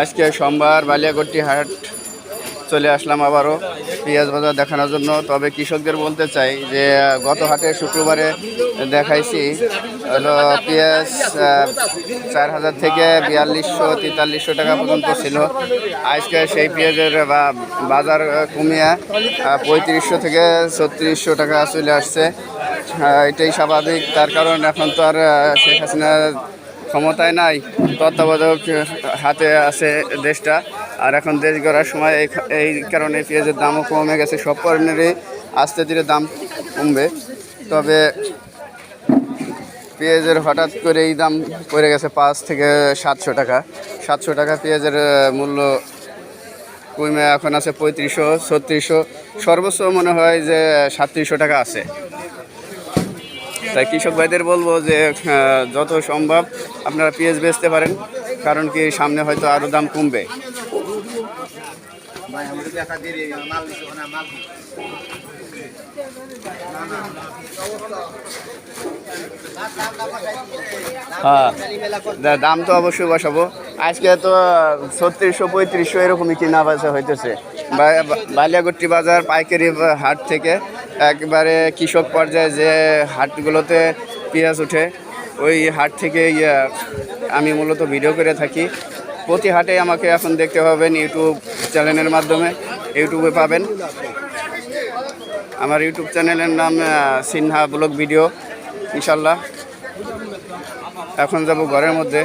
আজকে সোমবার বালিয়াগট্টি হাট চলে আসলাম আবারও পেঁয়াজ বাজার দেখানোর জন্য। তবে কৃষকদের বলতে চাই যে, গত হাটে শুক্রবারে দেখাইছি হলো পেঁয়াজ চার হাজার থেকে বিয়াল্লিশশো, তেতাল্লিশশো টাকা পর্যন্ত ছিল। আজকে সেই পেঁয়াজের বাজার কমিয়ে পঁয়ত্রিশশো থেকে ছত্রিশশো টাকা চলে আসছে। এটাই স্বাভাবিক। তার কারণ এখন তো আর শেখ হাসিনা ক্ষমতায় নাই, তত্ত্বাবধায়ক হাতে আছে দেশটা। আর এখন দেশ গড়ার সময় এই এই কারণে পেঁয়াজের দামও কমে গেছে, সব পণ্যেরই আস্তে ধীরে দাম কমবে। তবে পেঁয়াজের হঠাৎ করে এই দাম পড়ে গেছে পাঁচ থেকে সাতশো টাকা। সাতশো টাকা পেঁয়াজের মূল্য কমে এখন আছে পঁয়ত্রিশশো, ছত্রিশশো। সর্বোচ্চ মনে হয় যে সাতত্রিশশো টাকা আছে। তাই কৃষক ভাইদের বলব যে যত সম্ভব আপনারা পেঁয়াজ বেচতে পারেন, কারণ কি সামনে হয়তো আরও দাম কমবে। হ্যাঁ দাম তো অবশ্যই বসাবো। আজকে তো ছত্রিশশো, পঁয়ত্রিশশো এরকমই কিনা বেচা হইতেছে। বালিয়াগট্টি বাজার পাইকারি হাট থেকে একবারে কৃষক পর্যায়ে যে হাটগুলোতে পেঁয়াজ ওঠে, ওই হাট থেকে আমি মূলত ভিডিও করে থাকি। প্রতি হাটে আমাকে এখন দেখতে পাবেন ইউটিউব চ্যানেলের মাধ্যমে। ইউটিউবে পাবেন। আমার ইউটিউব চ্যানেলের নাম সিনহা ব্লগ ভিডিও, ইনশাল্লাহ। এখন যাব ঘরের মধ্যে।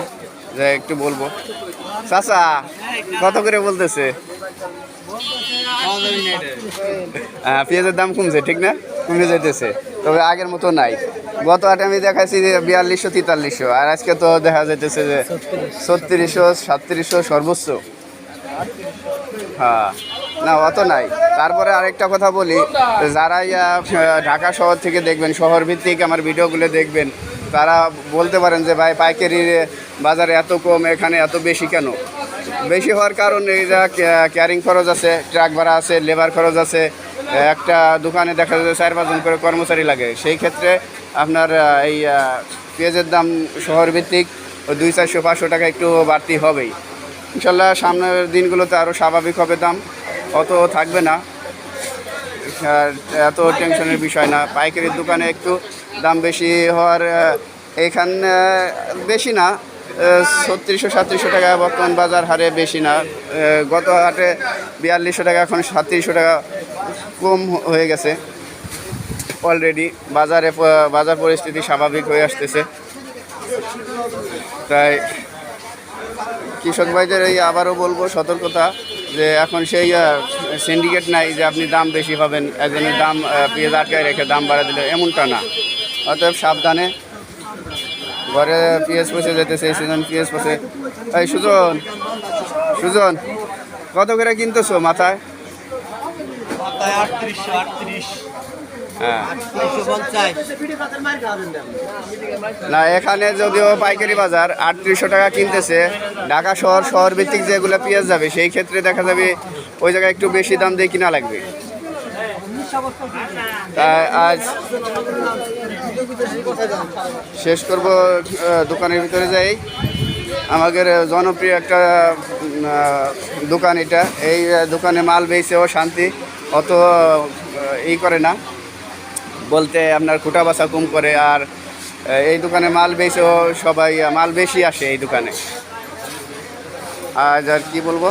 যে একটু বলব। চাচা কত করে বলতেছে? হ্যাঁ পেঁয়াজের দাম কমছে ঠিক না? কমে যেতেছে তবে আগের মতো নাই। গত হাটে আমি দেখাইছি যে বিয়াল্লিশশো তেতাল্লিশশো। আর আজকে তো দেখা যাইতেছে যে ছত্রিশশো সাতত্রিশশো সর্বোচ্চ। হ্যাঁ। না অত নাই। তারপরে আরেকটা কথা বলি যারা ইয়া, ঢাকা শহর থেকে দেখবেন শহর ভিত্তিক আমার ভিডিওগুলো দেখবেন তারা বলতে পারেন যে, ভাই, পাইকারি বাজারে এত কম, এখানে এত বেশি কেন? বেশি হওয়ার কারণ এই যা ক্যারিং খরচ আছে, ট্রাক ভাড়া আছে, লেবার খরচ আছে। একটা দোকানে দেখা যায় চার পাঁচজন করে কর্মচারী লাগে। সেই ক্ষেত্রে আপনার এই পেঁয়াজের দাম শহর ভিত্তিক দুই চারশো, পাঁচশো টাকা একটু বাড়তি হবেই। ইনশাল্লাহ সামনের দিনগুলোতে আরও স্বাভাবিক হবে দাম। অত থাকবে না। এত টেনশনের বিষয় না। পাইকারির দোকানে একটু দাম বেশি হওয়ার এখানে বেশি না ছত্রিশশো সাতত্রিশশো টাকা বর্তমান বাজার হারে বেশি না। গত হাটে বিয়াল্লিশশো টাকা, এখন সাতত্রিশশো টাকা কম হয়ে গেছে। অলরেডি বাজারে বাজার পরিস্থিতি স্বাভাবিক হয়ে আসতেছে। তাই কৃষক ভাইদের এই আবারও বলব সতর্কতা যে এখন সেই সিন্ডিকেট নাই যে আপনি দাম বেশি পাবেন, একজনের দাম পেঁয়াজ আটকায় রেখে দাম বাড়া দিলে, এমনটা না। অতএব সাবধানে ঘরে পিএস পচে যেতেছে এই সিজন পেঁয়াজ পচে এই সুজন সুজন কত করে কিনতেছো মাথায়? হ্যাঁ। না এখানে যদিও পাইকারি বাজার আটত্রিশশো টাকা কিনতেছে ঢাকা শহর শহর ভিত্তিক যেগুলো পেঁয়াজ যাবে সেই ক্ষেত্রে দেখা যাবে ওই জায়গায় একটু বেশি দাম দিয়ে কিনা লাগবে। তাই আজ শেষ করব দোকানের ভিতরে যাই। আমাদের জনপ্রিয় একটা দোকান এটা। এই দোকানে মাল বেচেও শান্তি। অত ই করে না। বলতে আপনার খুঁটা বাসা কম করে, আর এই দোকানে মাল বেচেও সবাই মাল বেশি আসে এই দোকানে। আজ আর কি বলব?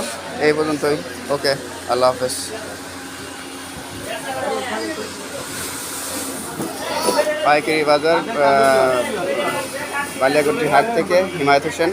এই পর্যন্তই। ওকে, আল্লাহ হাফেজ। পাইকারি বাজার আহ, হাট থেকে হিমায়ত হোসেন।